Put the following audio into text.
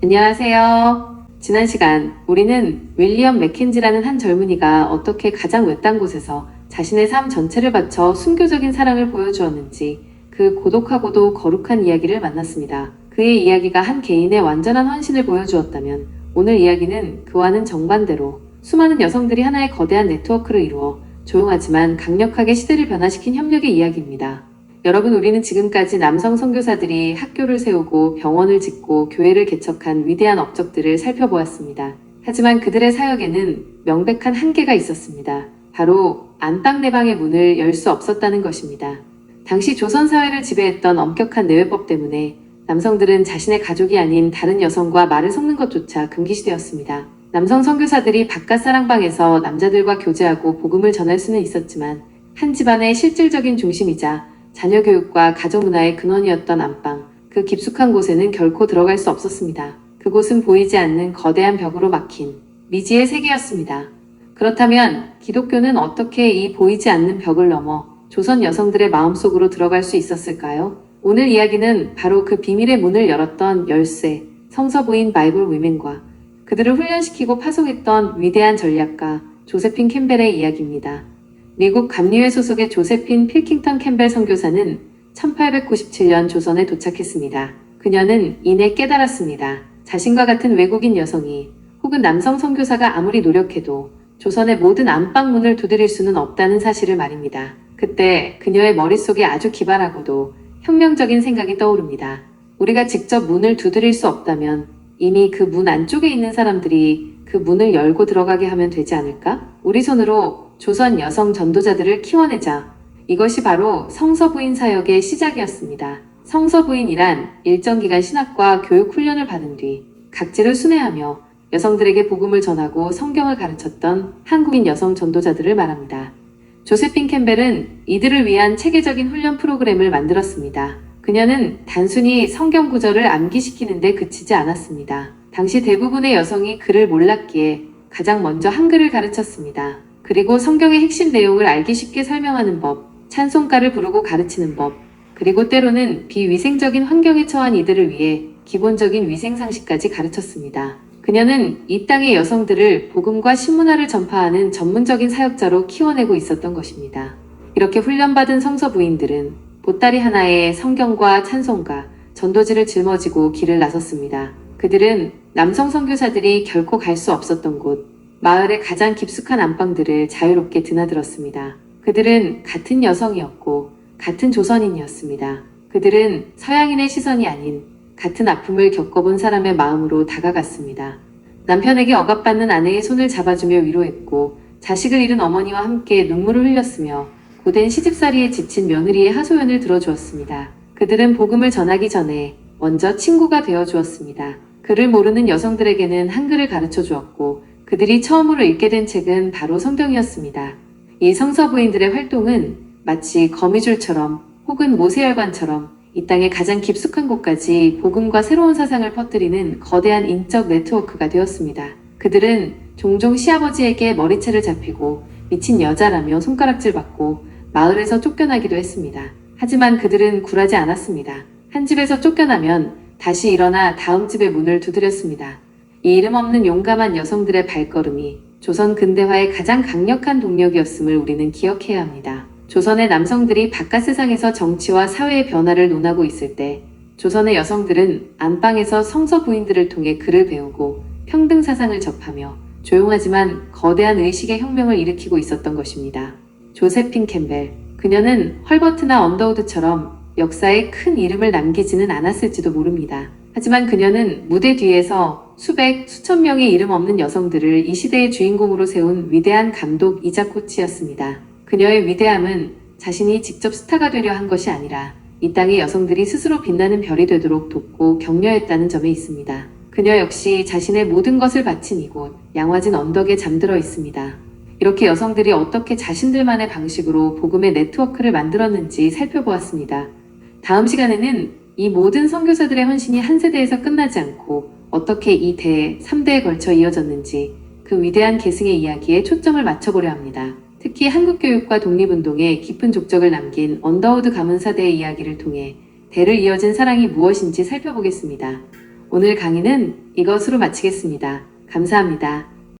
안녕하세요. 지난 시간 우리는 윌리엄 맥켄지라는 한 젊은이가 어떻게 가장 외딴 곳에서 자신의 삶 전체를 바쳐 순교적인 사랑을 보여주었는지 그 고독하고도 거룩한 이야기를 만났습니다. 그의 이야기가 한 개인의 완전한 헌신을 보여주었다면 오늘 이야기는 그와는 정반대로 수많은 여성들이 하나의 거대한 네트워크를 이루어 조용하지만 강력하게 시대를 변화시킨 협력의 이야기입니다. 여러분, 우리는 지금까지 남성 선교사들이 학교를 세우고 병원을 짓고 교회를 개척한 위대한 업적들을 살펴보았습니다. 하지만 그들의 사역에는 명백한 한계가 있었습니다. 바로 안방 내방의 문을 열 수 없었다는 것입니다. 당시 조선 사회를 지배했던 엄격한 내외법 때문에 남성들은 자신의 가족이 아닌 다른 여성과 말을 섞는 것조차 금기시되었습니다. 남성 선교사들이 바깥 사랑방에서 남자들과 교제하고 복음을 전할 수는 있었지만 한 집안의 실질적인 중심이자 자녀 교육과 가정 문화의 근원이었던 안방, 그 깊숙한 곳에는 결코 들어갈 수 없었습니다. 그곳은 보이지 않는 거대한 벽으로 막힌 미지의 세계였습니다. 그렇다면 기독교는 어떻게 이 보이지 않는 벽을 넘어 조선 여성들의 마음속으로 들어갈 수 있었을까요? 오늘 이야기는 바로 그 비밀의 문을 열었던 열쇠, 성서부인 바이블 위맨과 그들을 훈련시키고 파송했던 위대한 전략가 조세핀 캠벨의 이야기입니다. 미국 감리회 소속의 조세핀 필킹턴 캠벨 선교사는 1897년 조선에 도착했습니다. 그녀는 이내 깨달았습니다. 자신과 같은 외국인 여성이 혹은 남성 선교사가 아무리 노력해도 조선의 모든 안방문을 두드릴 수는 없다는 사실을 말입니다. 그때 그녀의 머릿속에 아주 기발하고도 혁명적인 생각이 떠오릅니다. 우리가 직접 문을 두드릴 수 없다면 이미 그 문 안쪽에 있는 사람들이 그 문을 열고 들어가게 하면 되지 않을까? 우리 손으로 조선 여성 전도자들을 키워내자. 이것이 바로 성서부인 사역의 시작이었습니다. 성서부인이란 일정 기간 신학과 교육 훈련을 받은 뒤 각지를 순회하며 여성들에게 복음을 전하고 성경을 가르쳤던 한국인 여성 전도자들을 말합니다. 조세핀 캠벨은 이들을 위한 체계적인 훈련 프로그램을 만들었습니다. 그녀는 단순히 성경 구절을 암기시키는 데 그치지 않았습니다. 당시 대부분의 여성이 글을 몰랐기에 가장 먼저 한글을 가르쳤습니다. 그리고 성경의 핵심 내용을 알기 쉽게 설명하는 법, 찬송가를 부르고 가르치는 법, 그리고 때로는 비위생적인 환경에 처한 이들을 위해 기본적인 위생상식까지 가르쳤습니다. 그녀는 이 땅의 여성들을 복음과 신문화를 전파하는 전문적인 사역자로 키워내고 있었던 것입니다. 이렇게 훈련받은 성서 부인들은 보따리 하나에 성경과 찬송가, 전도지를 짊어지고 길을 나섰습니다. 그들은 남성 선교사들이 결코 갈 수 없었던 곳, 마을의 가장 깊숙한 안방들을 자유롭게 드나들었습니다. 그들은 같은 여성이었고 같은 조선인이었습니다. 그들은 서양인의 시선이 아닌 같은 아픔을 겪어본 사람의 마음으로 다가갔습니다. 남편에게 억압받는 아내의 손을 잡아주며 위로했고 자식을 잃은 어머니와 함께 눈물을 흘렸으며 고된 시집살이에 지친 며느리의 하소연을 들어주었습니다. 그들은 복음을 전하기 전에 먼저 친구가 되어 주었습니다. 글을 모르는 여성들에게는 한글을 가르쳐 주었고 그들이 처음으로 읽게 된 책은 바로 성경이었습니다. 이 성서 부인들의 활동은 마치 거미줄처럼 혹은 모세혈관처럼 이 땅의 가장 깊숙한 곳까지 복음과 새로운 사상을 퍼뜨리는 거대한 인적 네트워크가 되었습니다. 그들은 종종 시아버지에게 머리채를 잡히고 미친 여자라며 손가락질 받고 마을에서 쫓겨나기도 했습니다. 하지만 그들은 굴하지 않았습니다. 한 집에서 쫓겨나면 다시 일어나 다음 집의 문을 두드렸습니다. 이 이름 없는 용감한 여성들의 발걸음이 조선 근대화의 가장 강력한 동력이었음을 우리는 기억해야 합니다. 조선의 남성들이 바깥 세상에서 정치와 사회의 변화를 논하고 있을 때 조선의 여성들은 안방에서 성서 부인들을 통해 글을 배우고 평등 사상을 접하며 조용하지만 거대한 의식의 혁명을 일으키고 있었던 것입니다. 조세핀 캠벨. 그녀는 헐버트나 언더우드처럼 역사에 큰 이름을 남기지는 않았을지도 모릅니다. 하지만 그녀는 무대 뒤에서 수백, 수천 명의 이름 없는 여성들을 이 시대의 주인공으로 세운 위대한 감독 이자 코치였습니다. 그녀의 위대함은 자신이 직접 스타가 되려 한 것이 아니라 이 땅의 여성들이 스스로 빛나는 별이 되도록 돕고 격려했다는 점에 있습니다. 그녀 역시 자신의 모든 것을 바친 이곳 양화진 언덕에 잠들어 있습니다. 이렇게 여성들이 어떻게 자신들만의 방식으로 복음의 네트워크를 만들었는지 살펴보았습니다. 다음 시간에는 이 모든 선교사들의 헌신이 한 세대에서 끝나지 않고 어떻게 이 대, 3대에 걸쳐 이어졌는지 그 위대한 계승의 이야기에 초점을 맞춰보려 합니다. 특히 한국 교육과 독립운동에 깊은 족적을 남긴 언더우드 가문사대의 이야기를 통해 대를 이어진 사랑이 무엇인지 살펴보겠습니다. 오늘 강의는 이것으로 마치겠습니다. 감사합니다.